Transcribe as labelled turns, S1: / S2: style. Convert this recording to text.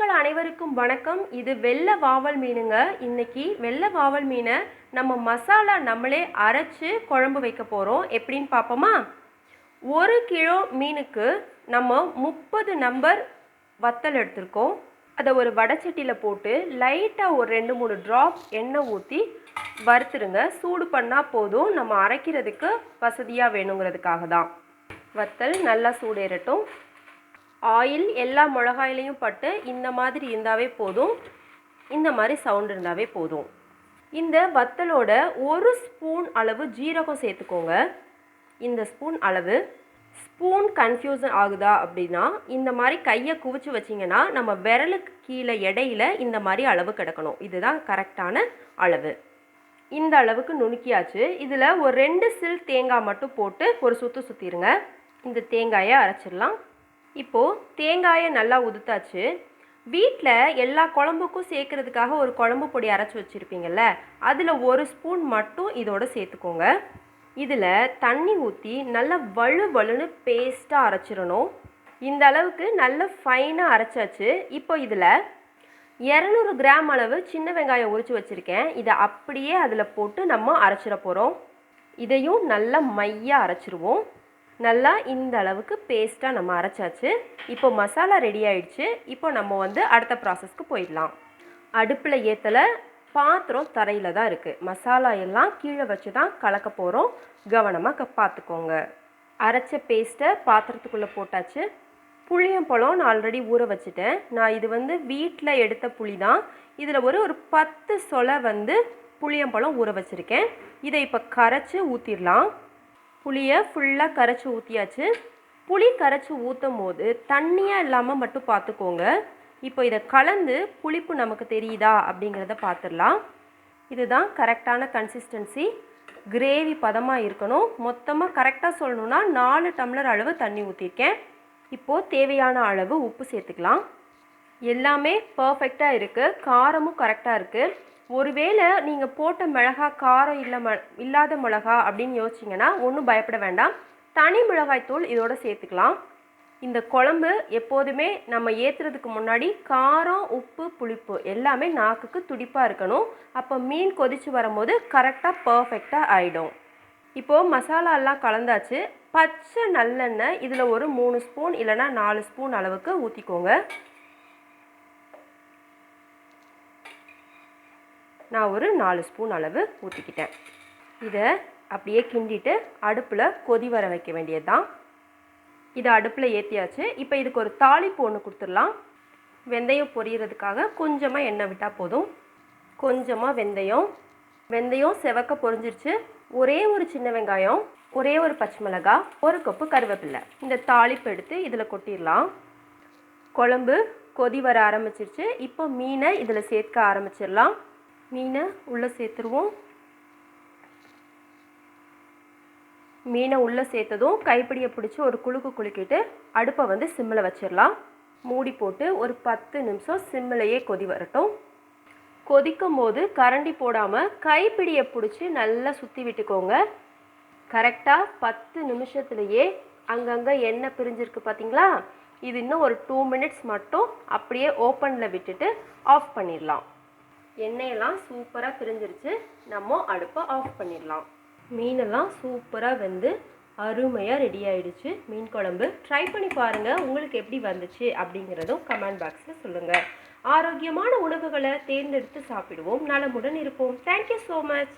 S1: நேயர்கள் அனைவருக்கும் வணக்கம். இது வெள்ளை வாவல் மீனுங்க. இன்னைக்கு வெள்ளை வாவல் மீனை நம்ம மசாலா நம்மளே அரைச்சு குழம்பு வைக்க போகிறோம் எப்படின்னு பார்ப்போமா ஒரு கிலோ மீனுக்கு நம்ம முப்பது நம்பர் வத்தல் எடுத்திருக்கோம். அதை ஒரு வடச்சட்டியில் போட்டு லைட்டாக ஒரு ரெண்டு மூணு ட்ராப் எண்ணெய் ஊற்றி வறுத்துருங்க. சூடு பண்ணால் போதும். நம்ம அரைக்கிறதுக்கு வசதியாக வேணுங்கிறதுக்காக தான் வத்தல் நல்லா சூடேறட்டும். ஆயில் எல்லா மிளகாயிலையும் பட்டு இந்த மாதிரி இருந்தாவே போதும். இந்த மாதிரி சவுண்ட் இருந்தாவே போதும். இந்த வத்தலோட ஒரு ஸ்பூன் அளவு ஜீரகம் சேர்த்துக்கோங்க. இந்த ஸ்பூன் அளவு. ஸ்பூன் கன்ஃபியூசன் ஆகுதா அப்படின்னா இந்த மாதிரி கையை குவிச்சு வச்சிங்கன்னா நம்ம விரலுக்கு கீழே இடையில இந்த மாதிரி அளவு கிடக்கணும். இதுதான் கரெக்டான அளவு. இந்த அளவுக்கு நுணுக்கியாச்சு. இதில் ஒரு ரெண்டு சில் தேங்காய் மட்டும் போட்டு ஒரு சுற்று சுற்றிடுங்க இந்த தேங்காயை அரைச்சிடலாம். இப்போது தேங்காயை நல்லா உதுத்தாச்சு. வீட்டில் எல்லா குழம்புக்கும் சேர்க்கறதுக்காக ஒரு குழம்பு பொடி அரைச்சி வச்சுருப்பீங்கள்ல அதில் ஒரு ஸ்பூன் மட்டும் இதோட சேர்த்துக்கோங்க. இதில் தண்ணி ஊற்றி நல்லா வலு வலுன்னு பேஸ்ட்டாக அரைச்சிடணும். இந்த அளவுக்கு நல்ல ஃபைனாக அரைச்சாச்சு. இப்போ இதில் இரநூறு கிராம் அளவு சின்ன வெங்காயம் உரித்து வச்சுருக்கேன். இதை அப்படியே அதில் போட்டு நம்ம அரைச்சிட போகிறோம் இதையும் நல்லா மையாக அரைச்சிருவோம். நல்லா இந்த அளவுக்கு பேஸ்ட்டாக நம்ம அரைச்சாச்சு. இப்போ மசாலா ரெடி ஆயிடுச்சு. இப்போ நம்ம வந்து அடுத்த ப்ராசஸ்க்கு போயிடலாம். அடுப்பில் ஏற்றலை பாத்திரம் தரையில் தான் இருக்குது மசாலா எல்லாம் கீழே வச்சு தான் கலக்க போகிறோம் கவனமாக க பார்த்துக்கோங்க அரைச்ச பேஸ்ட்டை பாத்திரத்துக்குள்ளே போட்டாச்சு. புளியம்பழம் நான் ஆல்ரெடி ஊற வச்சுட்டேன். நான் இது வந்து வீட்டில் எடுத்த புளி தான். இதில் ஒரு ஒரு பத்து சொலை வந்து புளியம்பழம் ஊற வச்சுருக்கேன். இதை இப்போ கரைச்சி ஊற்றிடலாம் புளியை ஃபுல்லாக கரைச்சி ஊற்றியாச்சு புளி கரைச்சி ஊற்றும் போது தண்ணியாக இல்லாமல் மட்டும் பார்த்துக்கோங்க இப்போ இதை கலந்து புளிப்பு நமக்கு தெரியுதா அப்படிங்கிறத பார்த்துடலாம் இதுதான் கரெக்டான கன்சிஸ்டன்சி கிரேவி பதமாக இருக்கணும். மொத்தமாக கரெக்டாக சொல்லணுன்னா நாலு டம்ளர் அளவு தண்ணி ஊற்றிருக்கேன் இப்போது தேவையான அளவு உப்பு சேர்த்துக்கலாம். எல்லாமே பர்ஃபெக்டாக இருக்குது காரமும் கரெக்டாக இருக்குது ஒருவேளை நீங்கள் போட்ட மிளகா காரம் இல்லை ம இல்லாத மிளகா அப்படின்னு யோசிச்சிங்கன்னா ஒன்றும் பயப்பட வேண்டாம். தனி மிளகாய்த்தூள் இதோட சேர்த்துக்கலாம். இந்த குழம்பு எப்போதுமே நம்ம ஏற்றுறதுக்கு முன்னாடி காரம் உப்பு புளிப்பு எல்லாமே நாக்குக்கு துடிப்பாக இருக்கணும். அப்போ மீன் கொதித்து வரும்போது கரெக்டாக பர்ஃபெக்டாக ஆகிடும் இப்போது மசாலாலாம் கலந்தாச்சு. பச்சை நல்லெண்ணெய் இதில் ஒரு மூணு ஸ்பூன் இல்லைனா நாலு ஸ்பூன் அளவுக்கு ஊற்றிக்கோங்க நான் ஒரு நாலு ஸ்பூன் அளவு ஊற்றிக்கிட்டேன் இதை அப்படியே கிண்டிட்டு அடுப்பில் கொதி வர வைக்க வேண்டியது தான் இதை அடுப்பில் ஏற்றியாச்சு இப்போ இதுக்கு ஒரு தாளிப்பு ஒன்று கொடுத்துடலாம். வெந்தயம் பொரியறதுக்காக கொஞ்சமாக எண்ணெய் விட்டால் போதும். கொஞ்சமாக வெந்தயம். வெந்தயம் செவக்க பொரிஞ்சிருச்சு. ஒரே ஒரு சின்ன வெங்காயம் ஒரே ஒரு பச்சை மிளகாய் ஒரு கப்பு கருவேப்பில்லை இந்த தாளிப்பு எடுத்து இதில் கொட்டிடலாம். குழம்பு கொதி வர ஆரம்பிச்சிருச்சு. இப்போ மீனை இதில் சேர்க்க ஆரம்பிச்சிடலாம். மீனை உள்ளே சேர்த்துருவோம். மீனை உள்ளே சேர்த்ததும் கைப்பிடியை பிடிச்சி ஒரு குலுக்கு குலுக்கிட்டு அடுப்பை வந்து சிம்மில் வச்சிடலாம். மூடி போட்டு ஒரு பத்து நிமிஷம் சிம்மிலையே கொதி வரட்டும். கொதிக்கும் போது கரண்டி போடாமல் கைப்பிடியை பிடிச்சி நல்லா சுற்றி விட்டுக்கோங்க. கரெக்டாக பத்து நிமிஷத்துலையே அங்கங்கே எண்ணெய் பிரிஞ்சிருக்கு பார்த்தீங்களா? இது இன்னும் ஒரு டூ மினிட்ஸ் மட்டும் அப்படியே ஓப்பனில் விட்டுட்டு ஆஃப் பண்ணிடலாம். எண்ணெயெல்லாம் சூப்பராக பிரிஞ்சிருச்சு. நம்ம அடுப்பை ஆஃப் பண்ணிடலாம். மீனெல்லாம் சூப்பராக வெந்து அருமையாக ரெடி ஆயிடுச்சு. மீன் குழம்பு. ட்ரை பண்ணி பாருங்கள் உங்களுக்கு எப்படி வந்துச்சு அப்படிங்கிறதும் கமெண்ட் பாக்ஸில் சொல்லுங்கள் ஆரோக்கியமான உணவுகளை தேர்ந்தெடுத்து சாப்பிடுவோம். நலமுடன் இருப்போம். Thank you so much